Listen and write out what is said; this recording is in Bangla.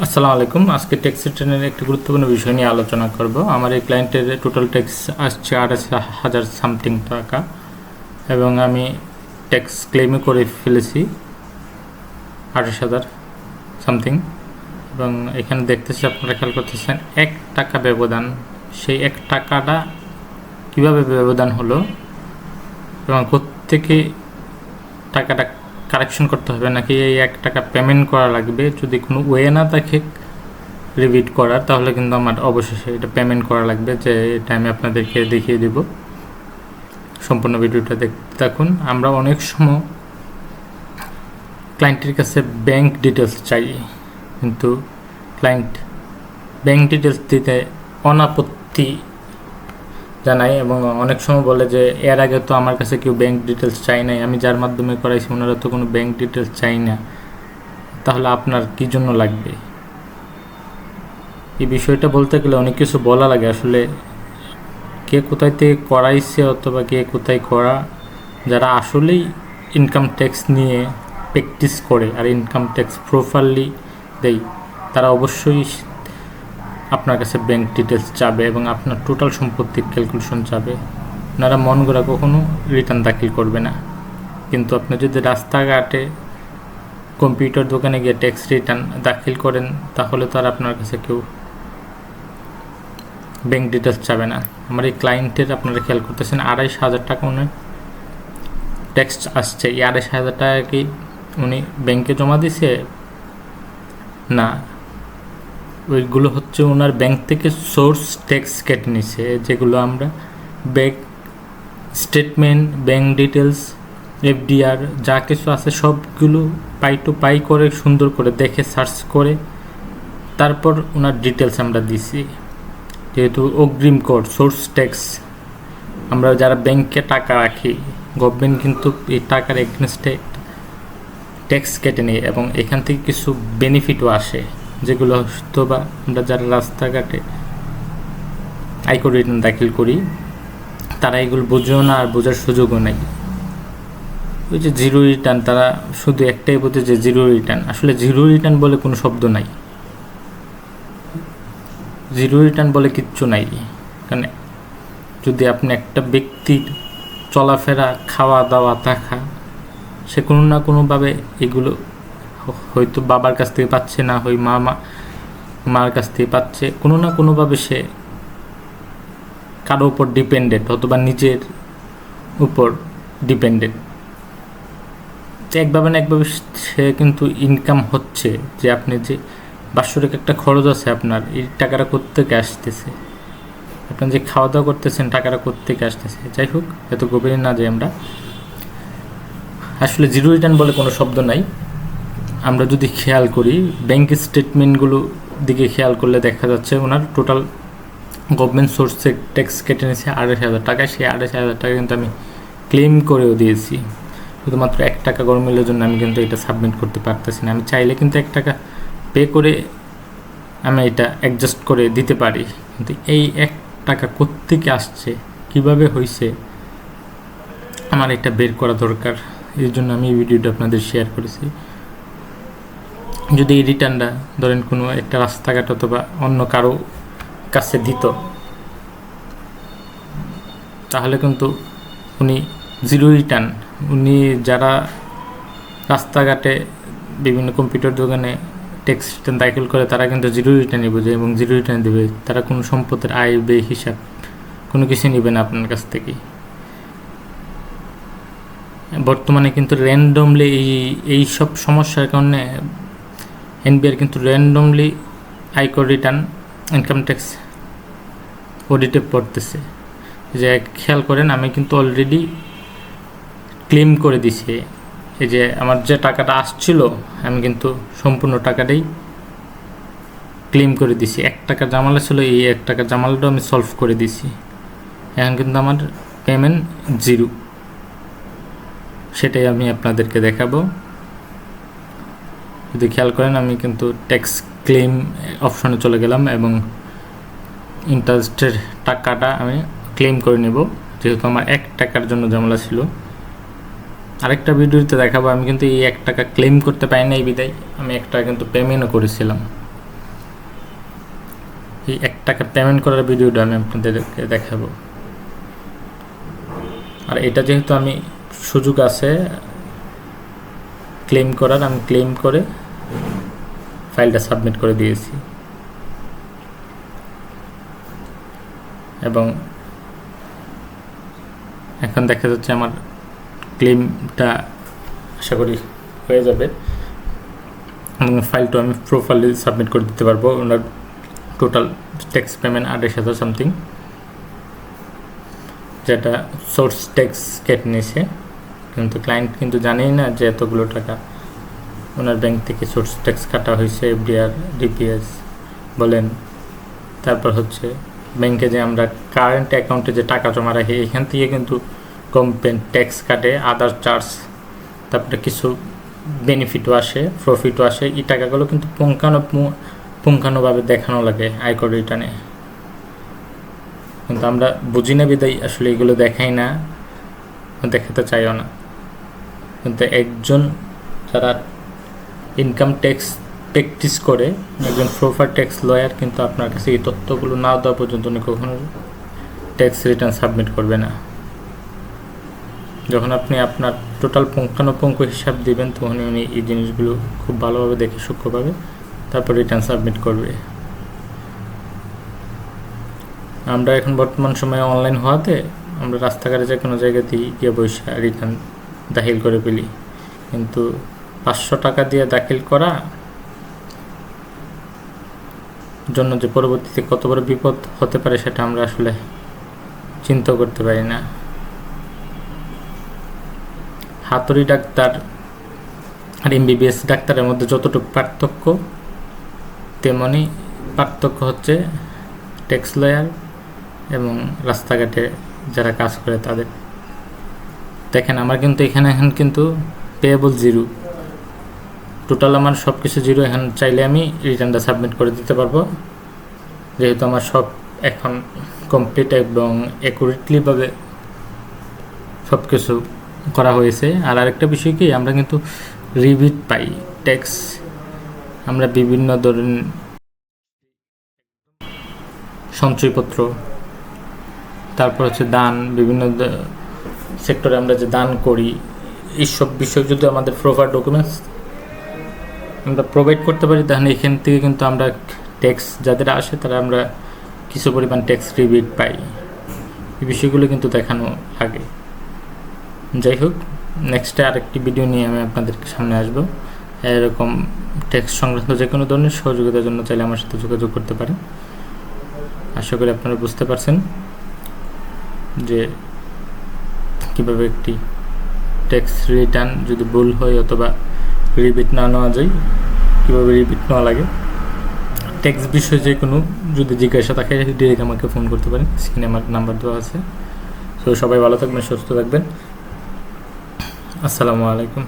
আসসালামু আলাইকুম। আজকে ট্যাক্স রিটার্নের একটি গুরুত্বপূর্ণ বিষয় নিয়ে আলোচনা করব। আমার এই ক্লায়েন্টের টোটাল ট্যাক্স আসছে আঠাশ হাজার সামথিং টাকা এবং আমি ট্যাক্স ক্লেমও করে ফেলেছি আঠাশ হাজার সামথিং এবং এখানে দেখতেছি আপনারা খেয়াল করতেছেন, এক টাকা ব্যবধান। সেই এক টাকাটা কীভাবে ব্যবধান হলো এবং কোত্থেকে টাকাটা কারেকশন করতে হবে, নাকি এই এক টাকা পেমেন্ট করা লাগবে? যদি কোনো ওয়ে না থাকে রিভিট করার, তাহলে কিন্তু আমার অবশেষে এটা পেমেন্ট করা লাগবে, যে এটা আমি আপনাদেরকে দেখিয়ে দেব। সম্পূর্ণ ভিডিওটা দেখতে থাকুন আমরা অনেক সময় ক্লায়েন্টের কাছে ব্যাংক ডিটেলস চাই, কিন্তু ক্লায়েন্ট ব্যাংক ডিটেলস দিতে অনাপত্তি জানাই এবং অনেক সময় বলে যে, এর আগে তো আমার কাছে কেউ ব্যাংক ডিটেলস চাই নাই। আমি যার মাধ্যমে করাইছি, ওনারা তো কোনো ব্যাংক ডিটেলস চাই না। তাহলে আপনার কী জন্য লাগবে? এই বিষয়টা বলতে গেলে অনেক কিছু বলা লাগে। আসলে কে কোথায় থেকে করাইছে অথবা কে কোথায় করা, যারা আসলেই ইনকাম ট্যাক্স নিয়ে প্র্যাকটিস করে আর ইনকাম ট্যাক্স প্রপারলি দেয়, তারা অবশ্যই আপনার কাছে ব্যাংক ডিটেলস চাবে এবং আপনার টোটাল সম্পত্তির ক্যালকুলেশন চাবে ওনারা মন করা কখনো রিটার্ন দাখিল করবে না। কিন্তু আপনি যদি রাস্তাঘাটে কম্পিউটার দোকানে গিয়ে ট্যাক্স রিটার্ন দাখিল করেন, তাহলে তো আর আপনার কাছে কেউ ব্যাংক ডিটেলস চাবে না। আমার এই ক্লায়েন্টের আপনারা খেয়াল করতেছেন, আড়াইশ হাজার টাকা উনি ট্যাক্স আসছে। এই আড়াইশ হাজার টাকা কি উনি ব্যাংকে জমা দিছে? না ওইগুলো হচ্ছে ওনার ব্যাংক থেকে সোর্স ট্যাক্স কেটে নিছে, যেগুলো আমরা bank statement bank details FDR যা কিছু আছে সবগুলো পাই টু পাই করে, সুন্দর করে দেখে সার্চ করে, তারপর ওনার ডিটেলস আমরা দিছি। যেহেতু অগ্রিম কর সোর্স ট্যাক্স আমরা যারা ব্যাংকে টাকা রাখি গভর্নমেন্ট কিন্তু এই টাকার এগনেস্টে ট্যাক্স কেটে নেয় এবং এখান থেকে কিছু বেনিফিটও আসে। যেগুলো হয়তো বা আমরা যারা রাস্তাঘাটে আয়কর রিটার্ন দাখিল করি, তারা এগুলো বোঝেও না আর বোঝার সুযোগও নেই। ওই যে জিরো রিটার্ন, তারা শুধু একটাই বোঝে যে জিরো রিটার্ন। আসলে জিরো রিটার্ন বলে কোনো শব্দ নাই। জিরো রিটার্ন বলে কিচ্ছু নাই। কারণ যদি আপনি একটা ব্যক্তির চলাফেরা খাওয়া দাওয়া থাকা, সে কোনো না কোনোভাবে এগুলো হয়তো বাবার কাছ থেকে পাচ্ছে না হয় মা মার কাছ থেকে পাচ্ছে। কোনো না কোনোভাবে সে কারও উপর ডিপেন্ডেন্ট অথবা নিজের উপর ডিপেন্ডেন্ট একভাবে না একভাবে সে কিন্তু ইনকাম হচ্ছে যে আপনি যে বাৎসরিক একটা খরচ আছে আপনার, এই টাকাটা কোত্থেকে আসতেছে? আপনি যে খাওয়া দাওয়া করতেছেন, টাকাটা কোত্থেকে আসতেছে? যাই হোক, এত গভীরে না যাই আমরা। আসলে জিরো রিটার্ন বলে কোনো শব্দ নাই। আমরা যদি খেয়াল করি ব্যাংক স্টেটমেন্টগুলো দিকে খেয়াল করলে দেখা যাচ্ছে ওনার টোটাল গভর্নমেন্ট সোর্সে ট্যাক্স কেটে নিয়েছে আড়াইশ হাজার টাকা সেই আড়াইশ হাজার টাকা কিন্তু আমি ক্লেম করেও দিয়েছি। শুধুমাত্র এক টাকা গরমিলের জন্য আমি কিন্তু এটা সাবমিট করতে পারতেছি না। আমি চাইলে কিন্তু এক টাকা পে করে আমি এটা অ্যাডজাস্ট করে দিতে পারি। কিন্তু এই এক টাকা কোত্থেকে আসছে? কীভাবে হয়েছে আমার এটা বের করা দরকার। এই জন্য আমি এই ভিডিওটা আপনাদের শেয়ার করেছি। যদি এই রিটার্নটা ধরেন কোনো একটা রাস্তাঘাট অথবা অন্য কারও কাছে দিত, তাহলে কিন্তু উনি জিরো রিটার্ন উনি যারা রাস্তাঘাটে বিভিন্ন কম্পিউটার দোকানে ট্যাক্স রিটার্ন দাখিল করে, তারা কিন্তু জিরো রিটার্নই বোঝে এবং জিরো রিটার্ন দেবে। তারা কোনো সম্পদের আয় ব্যয় হিসাব কোনো কিছু নেবে না আপনার কাছ থেকে। বর্তমানে কিন্তু র্যান্ডমলি এই এই সব সমস্যার কারণে এনবিআর কিন্তু র্যান্ডমলি আয়কর রিটার্ন ইনকাম ট্যাক্স অডিটে পড়তেছে। যে খেয়াল করেন, আমি কিন্তু অলরেডি ক্লেম করে দিছি। এই যে আমার যে টাকাটা আসছিল, আমি কিন্তু সম্পূর্ণ টাকাটাই ক্লেম করে দিছি। এক টাকা জামালা ছিল, এই এক টাকা জামালাটাও আমি সলভ করে দিছি। এখন কিন্তু আমার পেমেন্ট জিরো সেটাই আমি আপনাদেরকে দেখাবো। যদি খেয়াল করেন, আমি কিন্তু ট্যাক্স ক্লেম অপশনে চলে গেলাম এবং ইন্টারেস্টের টাকাটা আমি ক্লেম করে নেব। যেহেতু আমার এক টাকার জন্য ঝামেলা ছিল। আরেকটা ভিডিওতে দেখাবো, আমি কিন্তু এই এক টাকা ক্লেম করতে পারি না এই বিদায়। আমি এক টাকা কিন্তু পেমেন্টও করেছিলাম। এই এক টাকা পেমেন্ট করার ভিডিওটা আমি আপনাদেরকে দেখাবো। আর এটা যেহেতু আমি সুযোগ আছে ক্লেম করার, আমি ক্লেম করে ফাইলটা সাবমিট করে দিয়েছি। এবং এখন দেখা যাচ্ছে আমার ক্লেমটা আশা করি হয়ে যাবে। এবং ফাইলটা আমি প্রপারলি সাবমিট করে দিতে পারব। ওনার টোটাল ট্যাক্স পেমেন্ট আঠাশ হাজার সামথিং। যেটা সোর্স ট্যাক্স কেটে নিয়েছে। কিন্তু ক্লায়েন্ট কিন্তু জানেই না যে এতগুলো টাকা ওনার ব্যাংক থেকে সোর্স ট্যাক্স কাটা হয়েছে এফডিআর ডিপিএস বলেন। তারপর হচ্ছে ব্যাংকে যে আমরা কারেন্ট অ্যাকাউন্টে যে টাকা জমা রাখি, এখান থেকে কিন্তু কোম্পানি ট্যাক্স কাটে আদার চার্জ তারপরে কিছু বেনিফিটও আসে প্রফিটও আসে। এই টাকাগুলো কিন্তু পুঙ্খানো, পুঙ্খানুভাবে দেখানো লাগে আয়কর রিটার্নে কিন্তু আমরা বুঝি না বিদায়, আসলে এগুলো দেখাই না, দেখাতে চাইও না। কিন্তু একজন যারা ইনকাম ট্যাক্স প্র্যাকটিস করে একজন প্রপার ট্যাক্স লয়ার কিন্তু আপনার কাছে এই তথ্যগুলো না দেওয়া পর্যন্ত উনি কখনো ট্যাক্স রিটার্ন সাবমিট করবে না। যখন আপনি আপনার টোটাল পুঙ্খানুপুঙ্খ হিসাব দিবেন, তখন উনি এই জিনিসগুলো খুব ভালোভাবে দেখে সূক্ষ্মভাবে তারপর রিটার্ন সাবমিট করবে। আমরা এখন বর্তমান সময়ে অনলাইন হওয়াতে আমরা রাস্তাঘাটে যে কোনো জায়গাতেই গিয়ে বসে রিটার্ন দাখিল করে ফেলি। কিন্তু পাঁচশো টাকা দিয়ে দাখিল করা জন্য যে পরবর্তীতে কত বড় বিপদ হতে পারে সেটা আমরা আসলে চিন্তা করতে পারি না। হাতুড়ি ডাক্তার আর এমবিবিএস ডাক্তারের মধ্যে যতটুকু পার্থক্য তেমনই পার্থক্য হচ্ছে ট্যাক্স লয়ার এবং রাস্তাঘাটে যারা কাজ করে তাদের। দেখেন, আমার কিন্তু এখানে এখন কিন্তু পেয়েবল জিরো। টোটাল আমার সব কিছু জিরো এখন চাইলে আমি রিটার্নটা সাবমিট করে দিতে পারব। যেহেতু আমার সব এখন কমপ্লিট এবং অ্যাকুরেটলিভাবে সব কিছু করা হয়েছে। আর আরেকটা বিষয় কি, আমরা কিন্তু রিভিট পাই ট্যাক্স আমরা বিভিন্ন ধরনের সঞ্চয়পত্র, তারপর হচ্ছে দান, বিভিন্ন সেক্টরে আমরা যে দান করি, এইসব বিষয় যদি আমাদের প্রপার ডকুমেন্টস আমরা প্রোভাইড করতে পারি, তাহলে এখান থেকে কিন্তু আমরা ট্যাক্স যাদের আসে তারা আমরা কিছু পরিমাণ ট্যাক্স রিবিট পাই। এই বিষয়গুলো কিন্তু দেখানো লাগে যাই হোক নেক্সটে আরেকটি ভিডিও নিয়ে আমি আপনাদের সামনে আসব। এরকম ট্যাক্স সংক্রান্ত যে কোনো ধরনের সহযোগিতার জন্য চাইলে আমার সাথে যোগাযোগ করতে পারেন। আশা করি আপনারা বুঝতে পারছেন যে কীভাবে একটি ট্যাক্স রিটার্ন যদি ভুল হয় অথবা রিবিট না নেওয়া যায়। কীভাবে রিপিট নেওয়া লাগে? ট্যাক্স বিষয়ে যে কোনো যদি জিজ্ঞাসা থাকে ডিরেক্ট আমাকে ফোন করতে পারেন। স্ক্রিনে আমার নাম্বার দেওয়া আছে। তো সবাই ভালো থাকবেন, সুস্থ থাকবেন। আসসালামু আলাইকুম।